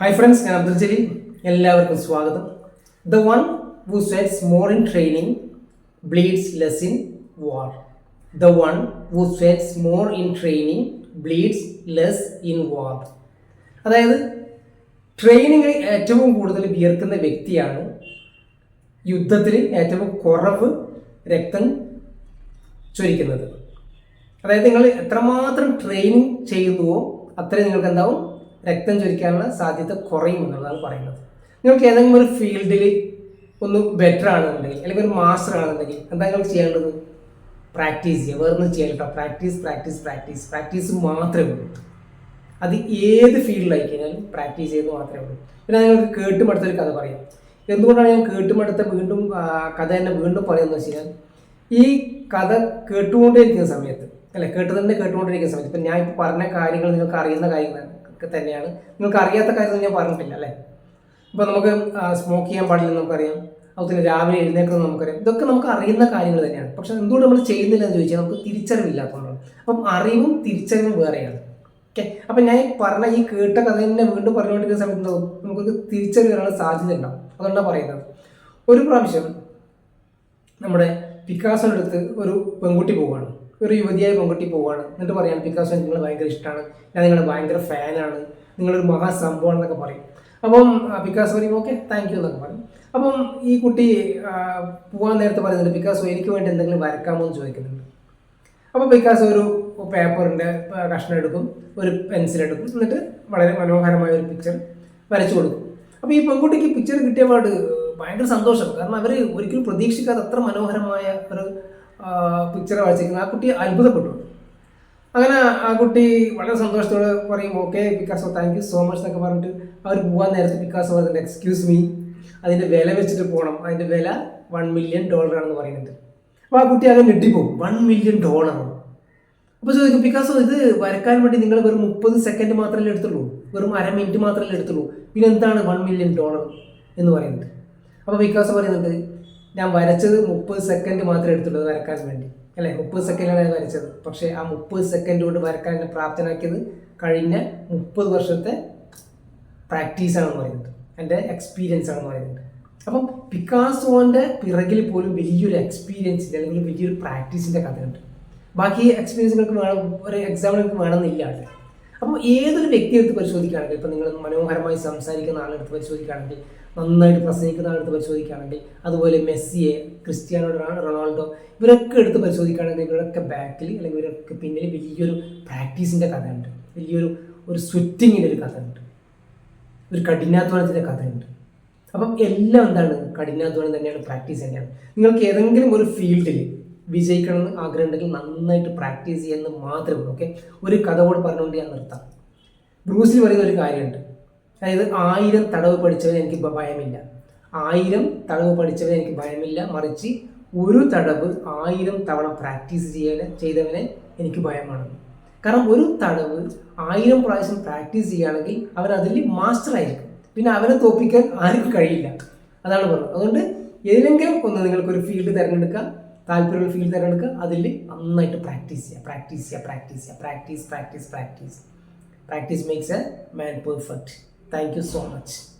Hi friends ഞാൻ അബ്ദുൽ ജലീൽ. എല്ലാവർക്കും സ്വാഗതം. The one who sweats more in training bleeds less in war the one who sweats more in training bleeds less in war അതായത് ട്രെയിനിങ്ങിൽ ഏറ്റവും കൂടുതൽ വിയർക്കുന്ന വ്യക്തിയാണ് യുദ്ധത്തിൽ ഏറ്റവും കുറവ് രക്തം ചൊരിക്കുന്നത്. അതായത് നിങ്ങൾ എത്രമാത്രം ട്രെയിനിങ് ചെയ്യുന്നുവോ അത്രയും നിങ്ങൾക്ക് എന്താവും രക്തം ചൊരിക്കാനുള്ള സാധ്യത കുറയും എന്നുള്ളതാണ് പറയുന്നത്. നിങ്ങൾക്ക് ഏതെങ്കിലും ഒരു ഫീൽഡിൽ ഒന്ന് ബെറ്റർ ആണെന്നുണ്ടെങ്കിൽ അല്ലെങ്കിൽ ഒരു മാസ്റ്റർ ആണെന്നുണ്ടെങ്കിൽ എന്താ നിങ്ങൾ ചെയ്യേണ്ടത്? പ്രാക്ടീസ് ചെയ്യുക. വേറെ ഒന്നും ചെയ്യാൻ കേട്ടോ പ്രാക്ടീസ് പ്രാക്ടീസ് പ്രാക്ടീസ് പ്രാക്ടീസ് മാത്രമേ ഉള്ളൂ. അത് ഏത് ഫീൽഡിലായി കഴിഞ്ഞാലും പ്രാക്ടീസ് ചെയ്ത് മാത്രമേ ഉള്ളൂ. പിന്നെ നിങ്ങൾക്ക് കേട്ടുമടുത്തൊരു കഥ പറയാം. എന്തുകൊണ്ടാണ് ഞാൻ കേട്ടുമടുത്ത വീണ്ടും കഥ തന്നെ വീണ്ടും പറയുന്നത് വെച്ച് കഴിഞ്ഞാൽ ഈ കഥ കേട്ടുകൊണ്ടിരിക്കുന്ന സമയത്ത് അല്ലെ കേട്ടതന്നെ കേട്ടുകൊണ്ടിരിക്കുന്ന സമയത്ത് ഇപ്പം ഞാൻ ഇപ്പോൾ പറഞ്ഞ കാര്യങ്ങൾ നിങ്ങൾക്ക് അറിയുന്ന കാര്യങ്ങൾ ഒക്കെ തന്നെയാണ്. നിങ്ങൾക്ക് അറിയാത്ത കാര്യം ഞാൻ പറഞ്ഞിട്ടില്ല അല്ലേ? ഇപ്പോൾ നമുക്ക് സ്മോക്ക് ചെയ്യാൻ പാടില്ലെന്ന് നമുക്കറിയാം. അതുപോലെ രാവിലെ എഴുന്നേക്കുന്നത് നമുക്കറിയാം. ഇതൊക്കെ നമുക്ക് അറിയുന്ന കാര്യങ്ങൾ തന്നെയാണ്. പക്ഷെ എന്തുകൊണ്ട് നമ്മൾ ചെയ്യുന്നില്ല എന്ന് ചോദിച്ചാൽ നമുക്ക് തിരിച്ചറിവില്ലാത്തതുകൊണ്ടാണ്. അപ്പം അറിവും തിരിച്ചറിവും വേറെയാണ്. ഓക്കെ? അപ്പം ഞാൻ പറഞ്ഞ ഈ കേട്ട കഥ തന്നെ വീണ്ടും പറഞ്ഞുകൊണ്ടിരിക്കുന്ന സമയത്ത് നമുക്കൊരു തിരിച്ചറിവ് വരാനുള്ള സാധ്യത ഉണ്ടാവും. അതുകൊണ്ടാണ് പറയുന്നത്. ഒരു പ്രാവശ്യം നമ്മുടെ പിക്കാസോന്റെ അടുത്ത് ഒരു പെൺകുട്ടി പോവുകയാണ്. ഒരു യുവതിയായ പെൺകുട്ടി പോവുകയാണ് എന്നിട്ട് പറയാണ് പിക്കാസോ നിങ്ങൾ ഭയങ്കര ഇഷ്ടമാണ് ഞാൻ നിങ്ങളുടെ ഭയങ്കര ഫാനാണ്. നിങ്ങളൊരു മഹാസംഭവം എന്നൊക്കെ പറയും. അപ്പം പിക്കാസോ പറയും ഓക്കെ താങ്ക് യു എന്നൊക്കെ പറയും. അപ്പം ഈ കുട്ടി പോകാൻ നേരത്തെ പറയുന്നുണ്ട് പിക്കാസോ എനിക്ക് വേണ്ടി എന്തെങ്കിലും വരക്കാമോ എന്ന് ചോദിക്കുന്നുണ്ട്. അപ്പോൾ പിക്കാസോ ഒരു പേപ്പറിന്റെ കഷ്ണം എടുക്കും ഒരു പെൻസിൽ എടുക്കും എന്നിട്ട് വളരെ മനോഹരമായ ഒരു പിക്ചർ വരച്ചു കൊടുക്കും. അപ്പോൾ ഈ പെൺകുട്ടിക്ക് പിക്ചർ കിട്ടിയ പാട് ഭയങ്കര സന്തോഷം. കാരണം അവർ ഒരിക്കലും പ്രതീക്ഷിക്കാത്ത അത്ര മനോഹരമായ ഒരു പിക്ചർ വായിച്ചിരിക്കുന്നത് ആ കുട്ടി അത്ഭുതപ്പെട്ടു. അങ്ങനെ ആ കുട്ടി വളരെ സന്തോഷത്തോടെ പറയും okay Picasso thank you so much എന്നൊക്കെ പറഞ്ഞിട്ട് അവർ പോകാൻ നേരത്തെ പിക്കാസോ പറയുന്നുണ്ട് എക്സ്ക്യൂസ് മീ അതിന്റെ വില വെച്ചിട്ട് പോകണം അതിന്റെ വില വൺ മില്യൺ ഡോളർ ആണെന്ന് പറയുന്നുണ്ട്. അപ്പോൾ ആ കുട്ടി അങ്ങനെ ഞെട്ടിപ്പോവും വൺ മില്യൺ ഡോളർ അപ്പോൾ ചോദിക്കും പിക്കാസോ ഇത് വരക്കാൻ വേണ്ടി നിങ്ങൾ വെറും മുപ്പത് സെക്കൻഡ് മാത്രമല്ലേ എടുത്തുള്ളൂ? വെറും അര മിനിറ്റ് മാത്രമല്ലേ എടുത്തുള്ളൂ? പിന്നെ എന്താണ് വൺ മില്യൺ ഡോളർ എന്ന് പറയുന്നത് അപ്പോൾ പിക്കാസോ പറയുന്നുണ്ട് ഞാൻ വരച്ചത് മുപ്പത് സെക്കൻഡ് മാത്രമേ എടുത്തുള്ളൂ വരക്കാൻ വേണ്ടി. അല്ലേ? മുപ്പത് സെക്കൻഡാണ് ഞാൻ വരച്ചത്. പക്ഷേ ആ മുപ്പത് സെക്കൻഡ് കൊണ്ട് വരക്കാൻ എന്നെ പ്രാപ്തനാക്കിയത് കഴിഞ്ഞ മുപ്പത് വർഷത്തെ പ്രാക്ടീസാണെന്ന് പറയുന്നത്. എന്റെ എക്സ്പീരിയൻസ് ആണെന്ന് പറയുന്നത്. അപ്പം പിക്കാസോന്റെ പിറകിൽ പോലും വലിയൊരു എക്സ്പീരിയൻസിന്റെ അല്ലെങ്കിൽ വലിയൊരു പ്രാക്ടീസിന്റെ കഥയുണ്ട്. ബാക്കി എക്സ്പീരിയൻസുകൾക്ക് വേണം ഒരു എക്സാമ്പിൾ നിങ്ങൾക്ക് വേണമെന്നില്ല അപ്പോൾ ഏതൊരു വ്യക്തി എടുത്ത് പരിശോധിക്കുകയാണെങ്കിൽ ഇപ്പം നിങ്ങൾ മനോഹരമായി സംസാരിക്കുന്ന ആളെടുത്ത് പരിശോധിക്കുകയാണെങ്കിൽ നന്നായിട്ട് പ്രസംഗിക്കുന്ന ആളെടുത്ത് പരിശോധിക്കുകയാണെങ്കിൽ അതുപോലെ മെസ്സിയെ ക്രിസ്ത്യാനോ റൊണാൾഡോ ഇവരൊക്കെ എടുത്ത് പരിശോധിക്കുകയാണെങ്കിൽ ഇവരൊക്കെ ബാക്കിൽ അല്ലെങ്കിൽ ഇവരൊക്കെ പിന്നിൽ വലിയൊരു പ്രാക്ടീസിന്റെ കഥയുണ്ട്. വലിയൊരു ഒരു സ്വിറ്റിങ്ങിന്റെ ഒരു കഥയുണ്ട്. ഒരു കഠിനാധ്വാനത്തിന്റെ കഥയുണ്ട്. അപ്പം എല്ലാം എന്താണ്? കഠിനാധ്വാനം തന്നെയാണ് പ്രാക്ടീസ് തന്നെയാണ്. നിങ്ങൾക്ക് ഏതെങ്കിലും ഒരു ഫീൽഡിൽ വിജയിക്കണം എന്ന് ആഗ്രഹം ഉണ്ടെങ്കിൽ നന്നായിട്ട് പ്രാക്ടീസ് ചെയ്യാമെന്ന് മാത്രമേ ഉള്ളൂ ഓക്കെ ഒരു കഥ കൂടെ പറഞ്ഞുകൊണ്ട് ഞാൻ നിർത്താം. ബ്രൂസിൽ പറയുന്ന ഒരു കാര്യമുണ്ട്. അതായത് ആയിരം തടവ് പഠിച്ചവൻ എനിക്ക് ഭയമില്ല. ആയിരം തടവ് പഠിച്ചവൻ എനിക്ക് ഭയമില്ല. മറിച്ച് ഒരു തടവ് ആയിരം തവണ പ്രാക്ടീസ് ചെയ്യാൻ ചെയ്തവനെ എനിക്ക് ഭയമാണ്. കാരണം ഒരു തടവ് ആയിരം പ്രാവശ്യം പ്രാക്ടീസ് ചെയ്യുകയാണെങ്കിൽ അവൻ അതിൽ മാസ്റ്റർ ആയിരിക്കും. പിന്നെ അവനെ തോപ്പിക്കാൻ ആർക്കും കഴിയില്ല. അതാണ് പറഞ്ഞത്. അതുകൊണ്ട് ഏതെങ്കിലും ഒന്ന് നിങ്ങൾക്കൊരു ഫീൽഡ് തിരഞ്ഞെടുക്കാം താല്പര്യമുള്ള ഫീൽഡ് തിരഞ്ഞെടുക്കുക. അതിൽ നന്നായിട്ട് പ്രാക്ടീസ് ചെയ്യുക. പ്രാക്ടീസ് ചെയ്യുക പ്രാക്ടീസ് ചെയ്യുക practice practice practice practice makes a man perfect thank you so much